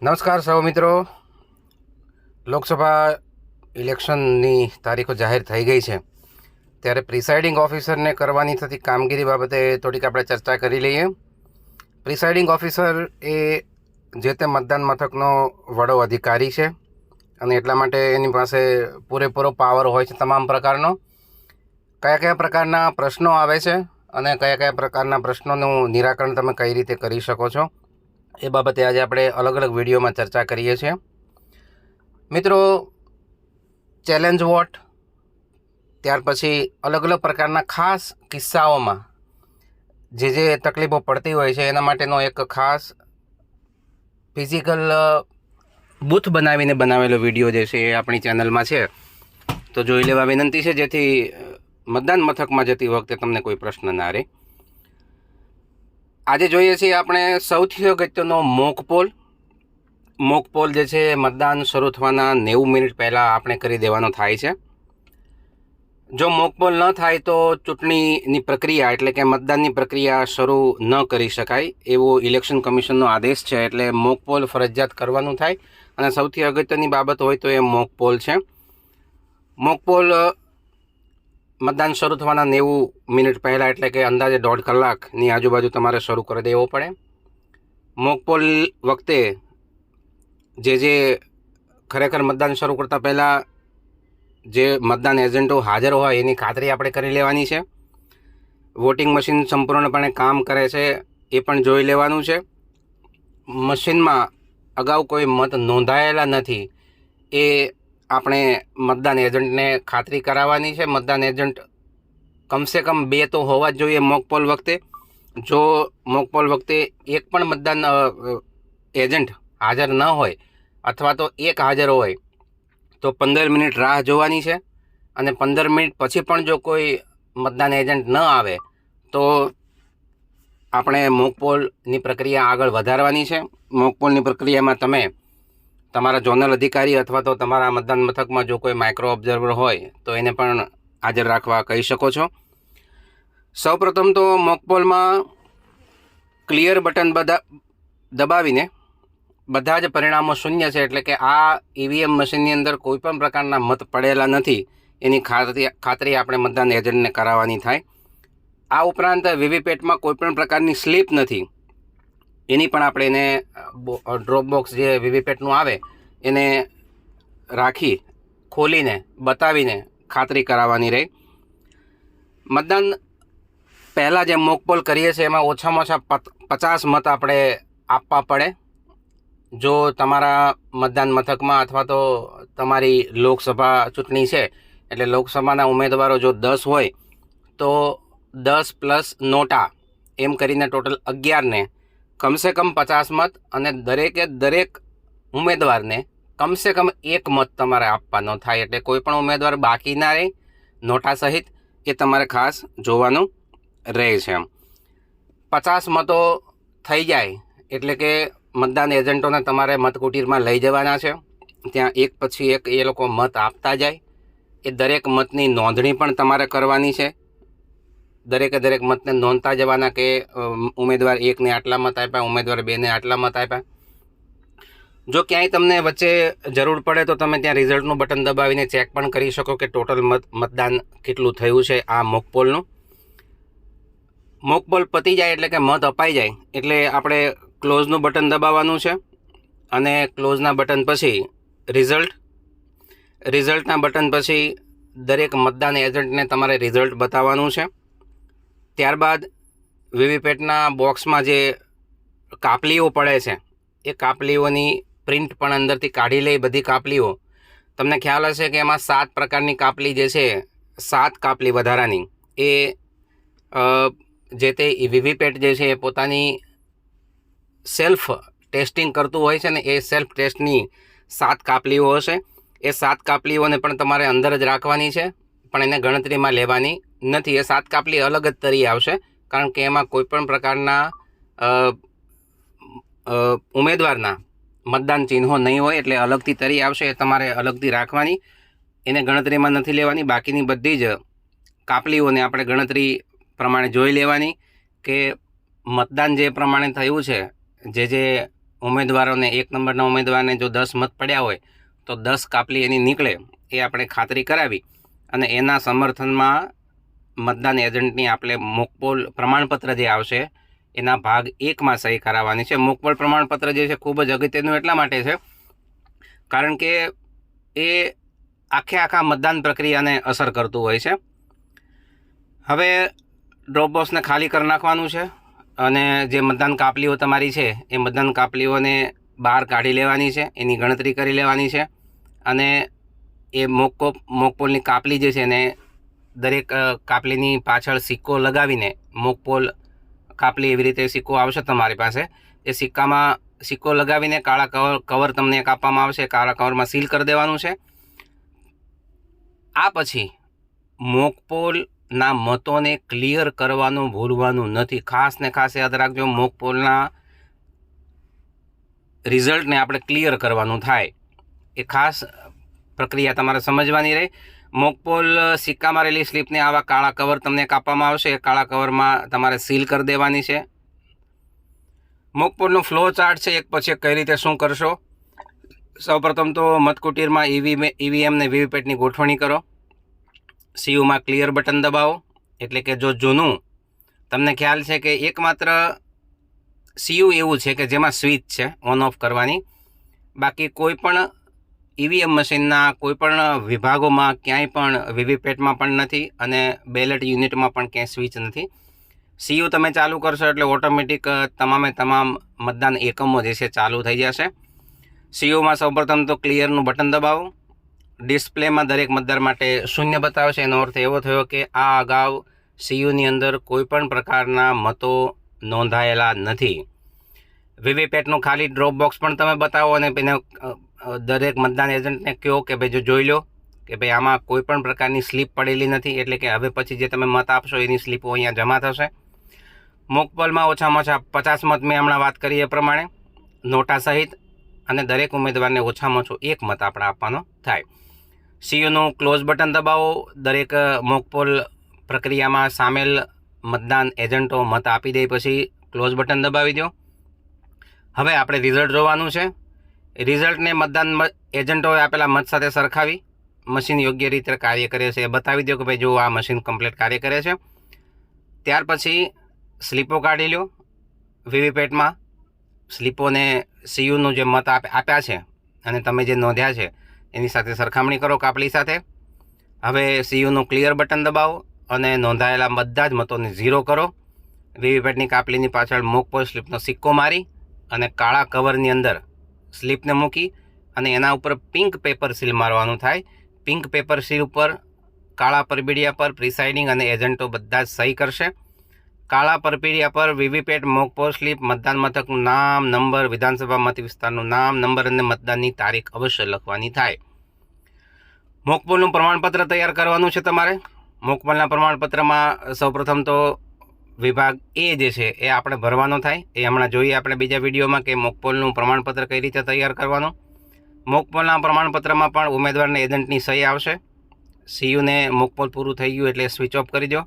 નમસ્કાર સૌ મિત્રો. લોકસભા ઇલેક્શનની તારીખો જાહેર થઈ ગઈ છે. ત્યારે પ્રિસાઇડિંગ ઓફિસરને કરવાની થતી કામગીરી બાબતે થોડીક આપણે ચર્ચા કરી લઈએ. પ્રિસાઇડિંગ ઓફિસર એ જે તે મતદાન મથકનો વડો અધિકારી છે અને એટલા માટે એની પાસે પૂરેપૂરો પાવર હોય છે તમામ પ્રકારનો. કયા કયા પ્રકારના પ્રશ્નો આવે છે અને કયા કયા પ્રકારના પ્રશ્નોનું નિરાકરણ તમે કઈ રીતે કરી શકો છો? એ બાબતે આજે આપણે અલગ અલગ વિડીયોમાં ચર્ચા કરીએ છીએ. મિત્રો ચેલેન્જ વોટ ત્યાર પછી અલગ અલગ પ્રકારના ખાસ કિસ્સાઓમાં જે જે તકલીફો પડતી હોય છે, એના માટેનો એક ખાસ ફિઝિકલ બૂથ બનાવીને બનાવેલો વીડિયો જે છે એ આપણી ચેનલમાં છે. તો જોઈ લેવા વિનંતી છે જેથી મતદાન મથકમાં જતી વખતે તમને કોઈ પ્રશ્ન ના રહે. આજે જોઈએ છીએ આપણે સૌથી અગત્યનો મોક પોલ મોક પોલ જે છે મતદાન શરૂ થવાના નેવું મિનિટ પહેલાં આપણે કરી દેવાનો થાય છે. જો મોક પોલ ન થાય તો ચૂંટણીની પ્રક્રિયા એટલે કે મતદાનની પ્રક્રિયા શરૂ ન કરી શકાય એવો ઇલેક્શન કમિશનનો આદેશ છે એટલે મોક પોલ ફરજિયાત કરવાનું થાય. અને સૌથી અગત્યની બાબત હોય તો એ મોક પોલ છે. મોક પોલ મતદાન શરૂ થવાના નેવું મિનિટ પહેલાં એટલે કે અંદાજે દોઢ કલાકની આજુબાજુ તમારે શરૂ કરી દેવો પડે. મોકપોલ વખતે જે જે ખરેખર મતદાન શરૂ કરતાં પહેલાં જે મતદાન એજન્ટો હાજર હોય એની ખાતરી આપણે કરી લેવાની છે. વોટિંગ મશીન સંપૂર્ણપણે કામ કરે છે એ પણ જોઈ લેવાનું છે. મશીનમાં અગાઉ કોઈ મત નોંધાયેલા નથી એ આપણે મતદાન એજન્ટને ખાતરી કરાવવાની છે. મતદાન એજન્ટ કમસે કમ બે તો હોવા જ જોઈએ મોકપોલ વખતે. જો મોકપોલ વખતે એક પણ મતદાન એજન્ટ હાજર ન હોય અથવા તો એક હાજર હોય, તો પંદર મિનિટ રાહ જોવાની છે અને પંદર મિનિટ પછી પણ જો કોઈ મતદાન એજન્ટ ન આવે, તો આપણે મોકપોલની પ્રક્રિયા આગળ વધારવાની છે. મોકપોલની પ્રક્રિયામાં તમે તમારા ઝોનલ અધિકારી અથવા તો તમારા મતદાન મથકમાં જો કોઈ માઇક્રો ઓબ્ઝર્વર હોય, તો એને પણ હાજર રાખવા કહી શકો છો. સૌપ્રથમ તો મોકપોલમાં ક્લિયર બટન બધા, દબાવીને બધા જ પરિણામો શૂન્ય છે એટલે કે આ ઈવીએમ મશીનની અંદર કોઈ પણ પ્રકારના મત પડેલા નથી. એની ખાતરી ખાતરી આપણે મતદાન એજન્ટને કરાવવાની થાય. આ ઉપરાંત વીવીપેટમાં કોઈપણ પ્રકારની સ્લીપ નથી. એની પણ આપણે એને ડ્રોપ બોક્સ જે વીવીપેટનું આવે, એને રાખી, ખોલીને, બતાવીને ખાતરી કરાવવાની રહી. મતદાન પહેલાં જે મોકપોલ કરીએ છીએ, એમાં ઓછામાં ઓછા પચાસ મત આપણે આપવા પડે. જો તમારા મતદાન મથકમાં અથવા તો તમારી લોકસભા ચૂંટણી છે, એટલે લોકસભાના ઉમેદવારો જો દસ હોય, તો દસ પ્લસ નોટા, એમ કરીને ટોટલ અગિયારને કમસે કમ પચાસ મત અને દરેકે દરેક ઉમેદવારને કમસે કમ એક મત તમારે આપવાનો થાય એટલે કોઈ પણ ઉમેદવાર બાકી ના રહે, નોટા સહિત એ તમારે ખાસ જોવાનું રહે છે એમ. પચાસ મતો થઈ જાય એટલે કે મતદાન એજન્ટોને તમારે મતકુટીરમાં લઈ જવાના છે. ત્યાં એક પછી એક એ લોકો મત આપતા જાય. એ દરેક મતની નોંધણી પણ તમારે કરવાની છે. દરેકે દરેક મતને નોંધતા જવાના કે ઉમેદવાર એકને આટલા મત આપ્યા, ઉમેદવાર બેને આટલા મત આપ્યા. જો ક્યાંય તમને વચ્ચે જરૂર પડે તો તમે ત્યાં રિઝલ્ટનું બટન દબાવીને ચેક પણ કરી શકો કે ટોટલ મત, મતદાન કેટલું થયું છે આ મોકપોલનું. મોકપોલ પતી જાય એટલે કે મત અપાઈ જાય, એટલે આપણે ક્લોઝનું બટન દબાવવાનું છે અને ક્લોઝના બટન પછી રિઝલ્ટ. રિઝલ્ટના બટન પછી દરેક મતદાન એજન્ટને તમારે રિઝલ્ટ બતાવવાનું છે. ત્યારબાદ વીવીપેટના બોક્સમાં જે કાપલીઓ પડે છે, એ કાપલીઓની પ્રિન્ટ પણ અંદરથી કાઢી લઈ બધી કાપલીઓ. તમને ખ્યાલ હશે કે એમાં સાત પ્રકારની કાપલી જે છે, સાત કાપલી વધારાની. એ જે તે વીવીપેટ જે છે, એ પોતાની સેલ્ફ ટેસ્ટિંગ કરતું હોય છે ને એ સેલ્ફ ટેસ્ટની સાત કાપલીઓ હશે. એ સાત કાપલીઓને પણ તમારે અંદર જ રાખવાની છે, પણ એને ગણતરીમાં લેવાની નથી, એ સાત કાપલી અલગ જ તરી આવશે, કારણ કે એમાં કોઈ પણ પ્રકારના ઉમેદવારના મતદાન ચિહ્નો નહીં હોય, એટલે અલગથી તરી આવશે, એ તમારે અલગથી રાખવાની. એને ગણતરીમાં નથી લેવાની, બાકીની બધી જ કાપલીઓને આપણે ગણતરી પ્રમાણે જોઈ લેવાની કે મતદાન જે પ્રમાણે થયું છે, જે જે ઉમેદવારોને, એક નંબરના ઉમેદવારને જો દસ મત પડ્યા હોય, તો દસ કાપલી એની નીકળે, એ આપણે ખાતરી કરાવી. અને એના સમર્થનમાં મતદાન એજન્ટની આપણે મોકપોલ પ્રમાણપત્ર જે આવશે, એના ભાગ એકમાં સહી કરાવવાની છે. મોકપોલ પ્રમાણપત્ર જે છે ખૂબ જ અગત્યનું એટલા માટે છે, કારણ કે એ આખે આખા મતદાન પ્રક્રિયાને અસર કરતું હોય છે. હવે ડ્રોપ બોક્સને ખાલી કરી નાખવાનું છે અને જે મતદાન કાપલીઓ તમારી છે, એ મતદાન કાપલીઓને બહાર કાઢી લેવાની છે, એની ગણતરી કરી લેવાની છે અને એ મોકો મોકપોલની કાપલી જે છે એને દરેક કાપલીની પાછળ સિક્કો લગાવીને મોકપોલ કાપલી એવી રીતે સિક્કો આવશે તમારી પાસે. એ સિક્કામાં સિક્કો લગાવીને કાળા કવર કવર તમને એક આપવામાં આવશે. કાળા કવરમાં સીલ કરી દેવાનું છે. આ પછી મોકપોલના મતોને ક્લિયર કરવાનું, ભૂલવાનું નથી. ખાસ ને ખાસ યાદ રાખજો, મોકપોલના રિઝલ્ટને આપણે ક્લિયર કરવાનું થાય. એ ખાસ પ્રક્રિયા તમારે સમજવાની રહે. મોકપોલ સિક્કા મારેલી સ્લીપને આવા કાળા કવર તમને કાપવામાં આવશે. કાળા કવરમાં તમારે સીલ કરી દેવાની છે. મોકપોલનો ફ્લો ચાર્ટ છે. એક પછી કઈ રીતે શું કરશો? સૌપ્રથમ તો મતકુટીરમાં ઈવી ઈવીએમ ને વીવીપેટની ગોઠવણી કરો. સીયુમાં ક્લિયર બટન દબાવો. એટલે કે જો જૂનું, તમને ખ્યાલ છે કે એકમાત્ર સીયુ એવું છે કે જેમાં સ્વિચ છે, ઓન ઓફ કરવાની. બાકી કોઈ પણ ઈવીએમ મશીનના કોઈ પણ વિભાગોમાં ક્યાંય પણ વીવીપેટમાં પણ નથી અને બેલેટ યુનિટમાં પણ ક્યાંય સ્વિચ નથી. સીયુ તમે ચાલુ કરશો એટલે ઓટોમેટિક તમામે તમામ મતદાન એકમો જે છે ચાલુ થઈ જશે. સીયુમાં સૌપ્રથમ તો ક્લિયરનું બટન દબાવો. ડિસ્પ્લેમાં દરેક મતદાર માટે શૂન્ય બતાવશે. એનો અર્થ એવો થયો કે આ અગાઉ સીયુની અંદર કોઈ પણ પ્રકારના મતો નોંધાયેલા નથી. વીવીપેટનું ખાલી ડ્રોપ બોક્સ પણ તમે બતાવો અને અ, દરેક મતદાન એજન્ટને કહો કે ભાઈ જો જોઈ લો કે ભાઈ આમાં કોઈ પણ પ્રકારની સ્લીપ પડેલી નથી, એટલે કે હવે પછી જે તમે મત આપશો એની સ્લીપો અહીંયા જમા થશે. મોકપોલમાં ઓછામાં ઓછા પચાસ મત મેં હમણાં વાત કરી એ પ્રમાણે. નોટા સહિત અને દરેક ઉમેદવારને ઓછામાં ઓછો એક મત આપણે આપવાનો થાય. સીયુનું ક્લોઝ બટન દબાવો. દરેક મોકપોલ પ્રક્રિયામાં સામેલ મતદાન એજન્ટો મત આપી દે પછી ક્લોઝ બટન દબાવી દો. હવે આપણે રિઝલ્ટ જોવાનું છે. રિઝલ્ટને મતદાન એજન્ટોએ આપેલા મત સાથે સરખાવી, મશીન યોગ્ય રીતે કાર્ય કરે છે એ બતાવી દો કે ભાઈ જો આ મશીન કમ્પ્લીટ કાર્ય કરે છે. ત્યાર પછી સ્લીપો કાઢી લો વીવીપેટમાં સ્લીપોને સીયુનું જે મત આપ, આપ્યા છે અને તમે જે નોંધ્યા છે, એની સાથે સરખામણી કરો કાપલી સાથે. હવે સીયુનું ક્લિયર બટન દબાવો અને નોંધાયેલા બધા જ મતોને ઝીરો કરો. વીવીપેટની કાપલીની પાછળ મોકપોલ સ્લીપનો સિક્કો મારી અને કાળા કવરની અંદર સ્લીપને મૂકી અને એના ઉપર પિંક પેપર સીલ મારવાનું થાય. પિંક પેપર સીલ ઉપર કાળા પરબીડિયા પર પ્રિસાઇડિંગ અને એજન્ટો બધા જ સહી કરશે. કાળા પરબીડિયા પર વીવીપેટ મોકપો સ્લીપ, મતદાન મથકનું નામ, નંબર, વિધાનસભા મત વિસ્તારનું નામ, નંબર અને મતદાનની તારીખ અવશ્ય લખવાની થાય. મોકપોલનું પ્રમાણપત્ર તૈયાર કરવાનું છે તમારે. મોકપોલના પ્રમાણપત્રમાં સૌપ્રથમ તો વિભાગ એ જે છે, એ આપણે ભરવાનો થાય. એ હમણાં જોઈએ આપણે બીજા વિડીયોમાં કે મોકપોલનું પ્રમાણપત્ર કઈ રીતે તૈયાર કરવાનું. મોકપોલના પ્રમાણપત્રમાં પણ ઉમેદવારને એજન્ટની સહી આવશે. સીયુને મોકપોલ પૂરું થઈ ગયું એટલે સ્વિચ ઓફ કરી દો.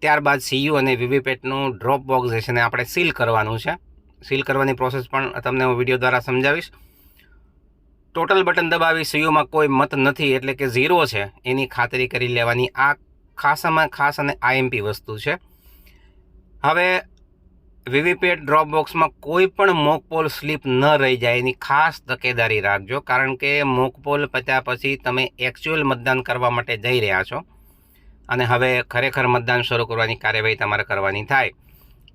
ત્યારબાદ સીયુ અને વીવીપેટનું ડ્રોપ બોક્સ જે છે ને આપણે સીલ કરવાનું છે. સીલ કરવાની પ્રોસેસ પણ તમને હું વીડિયો દ્વારા સમજાવીશ. ટોટલ બટન દબાવી સીયુમાં કોઈ મત નથી એટલે કે ઝીરો છે. એની ખાતરી કરી લેવાની આ ખાસામાં ખાસ અને આઈએમપી વસ્તુ છે. હવે વીવીપેટ ડ્રોપ બોક્સમાં કોઈ પણ મોકપોલ સ્લીપ ન રહી જાય, એની ખાસ તકેદારી રાખજો, કારણ કે મોકપોલ પત્યા પછી તમે એકચ્યુઅલ મતદાન કરવા માટે જઈ રહ્યા છો. અને હવે ખરેખર મતદાન શરૂ કરવાની કાર્યવાહી તમારે કરવાની થાય.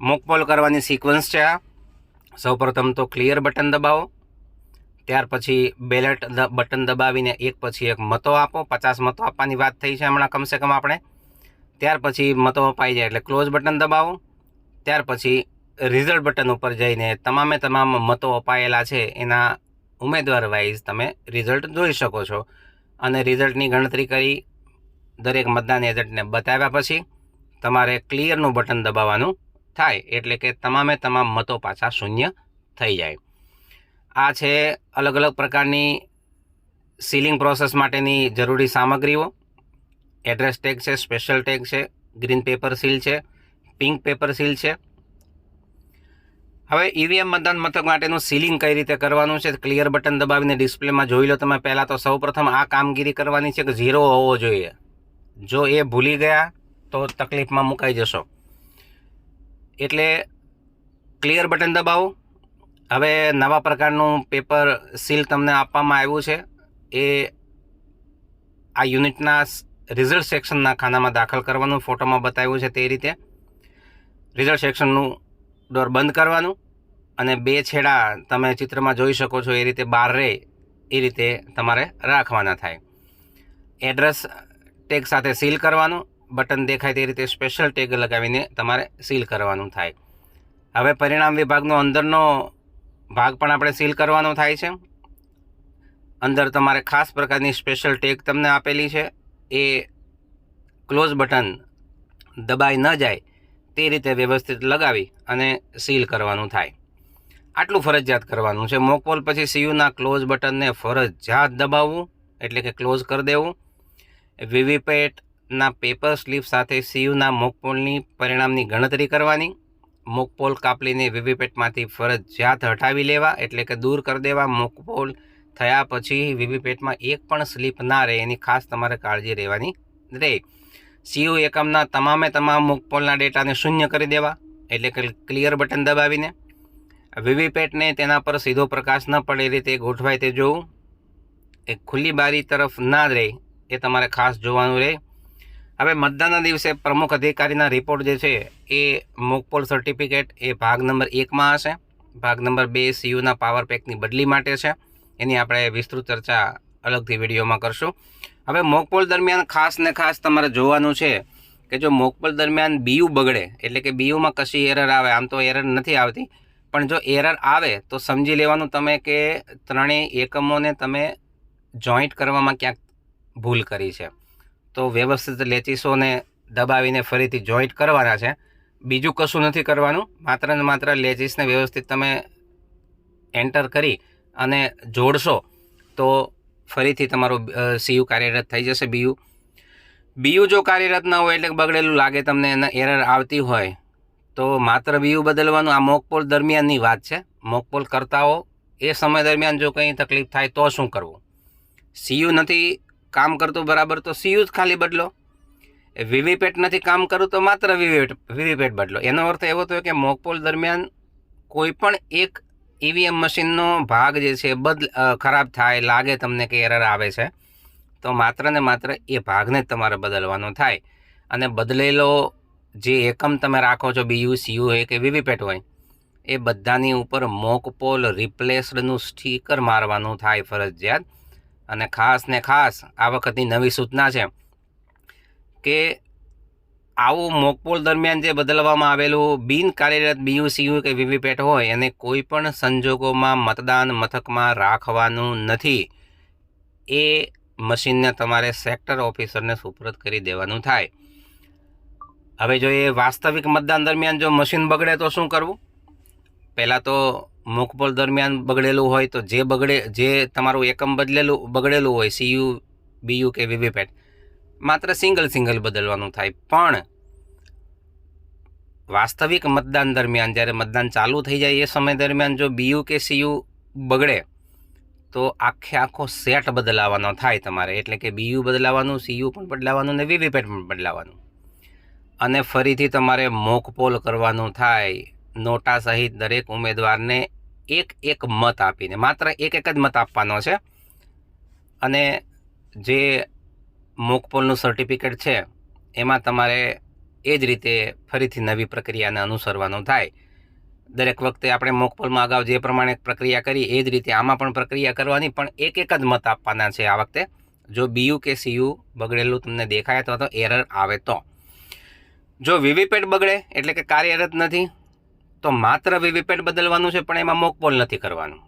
મોકપોલ કરવાની સિક્વન્સ છે આ. સૌપ્રથમ તો ક્લિયર બટન દબાવો. ત્યાર પછી બેલેટ બટન દબાવીને એક પછી એક મતો આપો. પચાસ મતો આપવાની વાત થઈ છે હમણાં કમસે કમ આપણે. ત્યાર પછી મતો અપાઈ જાય એટલે ક્લોઝ બટન દબાવો. ત્યાર પછી રિઝલ્ટ બટન ઉપર જઈને તમામે તમામ મતો અપાયેલા છે એના ઉમેદવાર વાઇઝ તમે રિઝલ્ટ જોઈ શકો છો. અને રિઝલ્ટની ગણતરી કરી દરેક મતદાન એજન્ટને બતાવ્યા પછી તમારે ક્લિયરનું બટન દબાવવાનું થાય એટલે કે તમામે તમામ મતો પાછા શૂન્ય થઈ જાય. આ છે અલગ અલગ પ્રકારની સીલિંગ પ્રોસેસ માટેની જરૂરી સામગ્રીઓ. એડ્રેસ ટેગ છે સ્પેશિયલ ટેગ છે ગ્રીન પેપર સીલ છે પિંક પેપર સીલ છે. હવે ઈવીએમ મતદાન મથક માટેનું સીલિંગ કઈ રીતે કરવાનું છે? ક્લિયર બટન દબાવીને ડિસ્પ્લેમાં જોઈ લો તમે. પહેલાં તો સૌપ્રથમ આ કામગીરી કરવાની છે કે ઝીરો હોવો જોઈએ. જો એ ભૂલી ગયા, તો તકલીફમાં મુકાઈ જશો. એટલે ક્લિયર બટન દબાવો. હવે નવા પ્રકારનું પેપર સીલ તમને આપવામાં આવ્યું છે. એ આ યુનિટના રિઝલ્ટ સેક્શનના ખાનામાં દાખલ કરવાનું ફોટોમાં બતાવ્યું છે તે રીતે. રિઝલ્ટ સેક્શનનું ડોર બંધ કરવાનું અને બે છેડા તમે ચિત્રમાં જોઈ શકો છો એ રીતે બહાર રહે એ રીતે તમારે રાખવાના થાય. એડ્રેસ ટેગ સાથે સીલ કરવાનું બટન દેખાય તે રીતે સ્પેશિયલ ટેગ લગાવીને તમારે સીલ કરવાનું થાય. હવે પરિણામ વિભાગનો અંદરનો ભાગ પણ આપણે સીલ કરવાનો થાય છે. અંદર તમારે ખાસ પ્રકારની સ્પેશિયલ ટેગ તમને આપેલી છે. એ ક્લોઝ બટન દબાઈ ન જાય તે રીતે વ્યવસ્થિત લગાવી અને સીલ કરવાનું થાય. આટલું ફરજિયાત કરવાનું છે. મોકવોલ પછી સીયુના ક્લોઝ બટનને ફરજિયાત દબાવવું, એટલે કે ક્લોઝ કરી દેવું. વીવીપેટના પેપર સ્લીપ સાથે સીયુના મોકપોલની પરિણામની ગણતરી કરવાની. મોકપોલ કાપલીને વીવીપેટમાંથી ફરજિયાત હટાવી લેવા, એટલે કે દૂર કરી દેવા. મોકપોલ થયા પછી વીવીપેટમાં એક પણ સ્લીપ ના રહે, એની ખાસ તમારે કાળજી રહેવાની રહે. સીયુ એકમના તમામે તમામ મુકપોલના ડેટાને શૂન્ય કરી દેવા, એટલે કે ક્લિયર બટન દબાવીને. વીવીપેટને તેના પર સીધો પ્રકાશ ન પડે એ રીતે ગોઠવાય તે જોવું. એ ખુલ્લી બારી તરફ ના રહે, એ તમારે ખાસ જોવાનું રહે. હવે મતદાનના દિવસે પ્રમુખ અધિકારીના રિપોર્ટ જે છે, એ મોકપોલ સર્ટિફિકેટ એ ભાગ નંબર એકમાં હશે. ભાગ નંબર બે સીયુના પાવર પેકની બદલી માટે છે. એની આપણે વિસ્તૃત ચર્ચા અલગથી વિડીયોમાં કરશું. હવે મોકપોલ દરમિયાન ખાસ ને ખાસ તમારે જોવાનું છે કે જો મોકપોલ દરમિયાન બીયું બગડે, એટલે કે બીયુમાં કશી એરર આવે, આમ તો એરર નથી આવતી, પણ જો એરર આવે તો સમજી લેવાનું તમે કે ત્રણેય એકમોને તમે જોઈન્ટ કરવામાં ક્યાંક ભૂલ કરી છે. તો વ્યવસ્થિત લેચીસોને દબાવીને ફરીથી જોઈન્ટ કરવાના છે. બીજું કશું નથી કરવાનું, માત્ર ને માત્ર લેચીસને વ્યવસ્થિત તમે એન્ટર કરી અને જોડશો તો ફરીથી તમારું સીયુ કાર્યરત થઈ જશે, બીયુ. બીયુ જો કાર્યરત ન હોય એટલે બગડેલું લાગે તમને એને એરર આવતી હોય, તો માત્ર બીયુ બદલવાનું આ મોકપોલ દરમિયાનની વાત છે. મોકપોલ કરતાઓ એ સમય દરમિયાન જો કંઈ તકલીફ થાય તો શું કરવું? સીયુ નથી કામ કરતું બરાબર તો સીયુ જ ખાલી બદલો. વીવીપેટ નથી કામ કરું તો માત્ર વીવીપેટ વીવીપેટ બદલો. એનો અર્થ એવો થયો કે મોકપોલ દરમિયાન કોઈ પણ એક ઈવીએમ મશીનનો ભાગ જે છે બદલ ખરાબ થાય, લાગે તમને કે એરર આવે છે, તો માત્ર ને માત્ર એ ભાગને જ તમારે બદલવાનો થાય. અને બદલેલો જે એકમ તમે રાખો છો બીયુ સીયુ હોય કે વીવીપેટ હોય, એ બધાની ઉપર મોકપોલ રિપ્લેસડનું સ્ટીકર મારવાનું થાય ફરજિયાત. અને ખાસ ને ખાસ આ વખતની નવી સૂચના છે કે આવું મોકપોલ દરમિયાન જે બદલવામાં આવેલું બિન કાર્યરત બીયુસીયુ કે વીવીપેટ હોય, એને કોઈ પણ સંજોગોમાં મતદાન મથકમાં રાખવાનું નથી. એ મશીનને તમારે સેક્ટર ઓફિસરને સુપરત કરી દેવાનું થાય. હવે જો એ વાસ્તવિક મતદાન દરમિયાન જો મશીન બગડે તો શું કરવું? પહેલાં તો મોકપોલ દરમિયાન બગડેલું હોય તો જે બગડે, જે તમારું એકમ બદલેલું, બગડેલું હોય સીયુ બીયુ કે વીવીપેટ માત્ર સિંગલ સિંગલ બદલવાનું થાય. પણ વાસ્તવિક મતદાન દરમિયાન, જ્યારે મતદાન ચાલુ થઈ જાય એ સમય દરમિયાન જો બીયુ કે સીયુ બગડે, તો આખે આખો સેટ બદલાવાનો થાય તમારે. એટલે કે બીયુ બદલાવાનું સીયુ પણ બદલાવાનું ને વીવીપેટ પણ બદલાવાનું. અને ફરીથી તમારે મોકપોલ કરવાનું થાય. નોટા સહિત દરેક ઉમેદવારને એક એક મત આપીને, માત્ર એક એક જ મત આપવાનો છે. અને જે મોકપોલનું સર્ટિફિકેટ છે, એમાં તમારે એ જ રીતે ફરીથી નવી પ્રક્રિયાને અનુસરવાનું થાય. દરેક વખતે આપણે મોકપોલમાં અગાઉ જે પ્રમાણે પ્રક્રિયા કરી, એ જ રીતે આમાં પણ પ્રક્રિયા કરવાની, પણ એક એક જ મત આપવાના છે આ વખતે. જો બીયુ કે સીયુ બગડેલું તમને દેખાય અથવા તો એરર આવે તો. જો વીવીપેટ બગડે, એટલે કે કાર્યરત નથી, તો માત્ર વીવીપેટ બદલવાનું છે, પણ એમાં મોકપોલ નથી કરવાનું.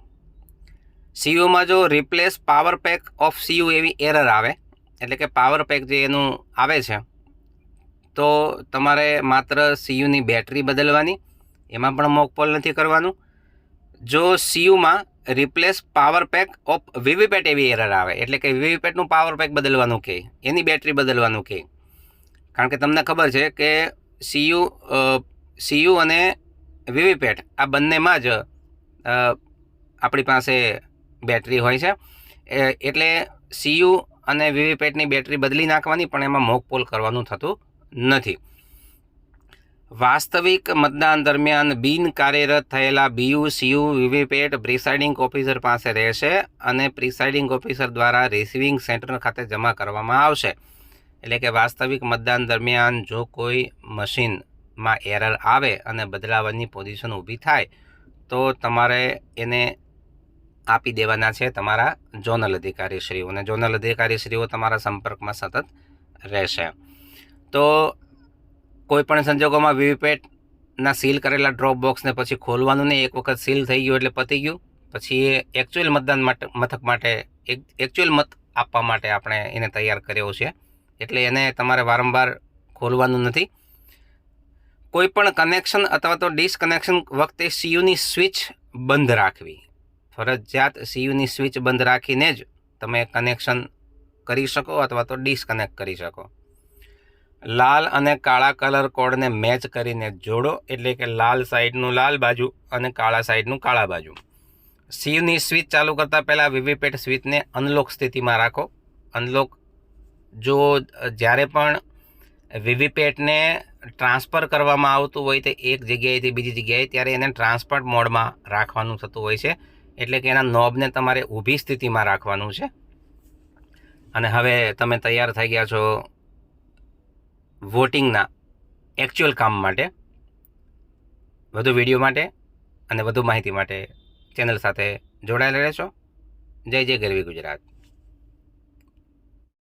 સીયુમાં જો replace power pack of CU એવી એરર આવે એટલે કે પાવર પેક જે એનું આવે છે, તો તમારે માત્ર સીયુની બેટરી બદલવાની, એમાં પણ મોકપોલ નથી કરવાનું. જો સીયુમાં replace power pack of VVPAT એવી એરર આવે, એટલે કે વીવીપેટનું પાવર પેક બદલવાનું કે, એની બેટરી બદલવાનું કે. કારણ કે તમને ખબર છે કે સીયુ સીયુ અને વીવીપેટ આ બંનેમાં જ આપણી પાસે બેટરી હોય છે. એટલે સીયુ અને વીવીપેટની બેટરી બદલી નાખવાની, પણ એમાં મોકપોલ કરવાનું થતું નથી. વાસ્તવિક મતદાન દરમિયાન બિન કાર્યરત થયેલા BU, CU VVPAT presiding officer પાસે રહેશે અને પ્રિસાઇડિંગ ઓફિસર દ્વારા રિસીવિંગ સેન્ટર ખાતે જમા કરવામાં આવશે. એટલે કે વાસ્તવિક મતદાન દરમિયાન જો કોઈ મશીનમાં એરર આવે અને બદલાવાની પોઝિશન ઊભી થાય, તો તમારે એને આપી દેવાના છે તમારા ઝોનલ અધિકારીશ્રીઓને ઝોનલ અધિકારીશ્રીઓ તમારા સંપર્કમાં સતત રહેશે. તો કોઈપણ સંજોગોમાં વીવીપેટના સીલ કરેલા ડ્રોપ બોક્સને પછી ખોલવાનું નહીં, એક વખત સીલ થઈ ગયું એટલે પતી ગયું. પછી એ એકચ્યુઅલ મતદાન માટે, મથક માટે, એક એકચ્યુઅલ મત આપવા માટે આપણે એને તૈયાર કર્યો છે. એટલે એને તમારે વારંવાર ખોલવાનું નથી. કોઈ પણ કનેક્શન અથવા તો ડિસકનેક્શન વખતે સીયુની સ્વિચ બંધ રાખવી. ફરજિયાત સીયુની સ્વિચ બંધ રાખીને જ તમે કનેક્શન કરી શકો અથવા તો ડિસકનેક્ટ કરી શકો. લાલ અને કાળા કલર કોડને મેચ કરીને જોડો, એટલે કે લાલ સાઈડનું લાલ બાજુ અને કાળા સાઈડનું કાળા બાજુ. સીયુની સ્વિચ ચાલુ કરતાં પહેલાં વીવીપેટ સ્વિચને અનલોક સ્થિતિમાં રાખો. અનલોક જો જ્યારે પણ વીવીપેટને ટ્રાન્સફર કરવામાં આવતું હોય તે એક જગ્યાએથી બીજી જગ્યાએ, ત્યારે એને ટ્રાન્સપોર્ટ મોડમાં રાખવાનું થતું હોય છે. એટલે કે એના નોબને તમારે ઊભી સ્થિતિમાં રાખવાનું છે. અને હવે તમે તૈયાર થઈ ગયા છો વોટિંગના એકચ્યુઅલ કામ માટે, વધુ વીડિયો માટે અને વધુ માહિતી માટે ચેનલ સાથે જોડાયેલા રહેશો. જય જય ગરવી ગુજરાત.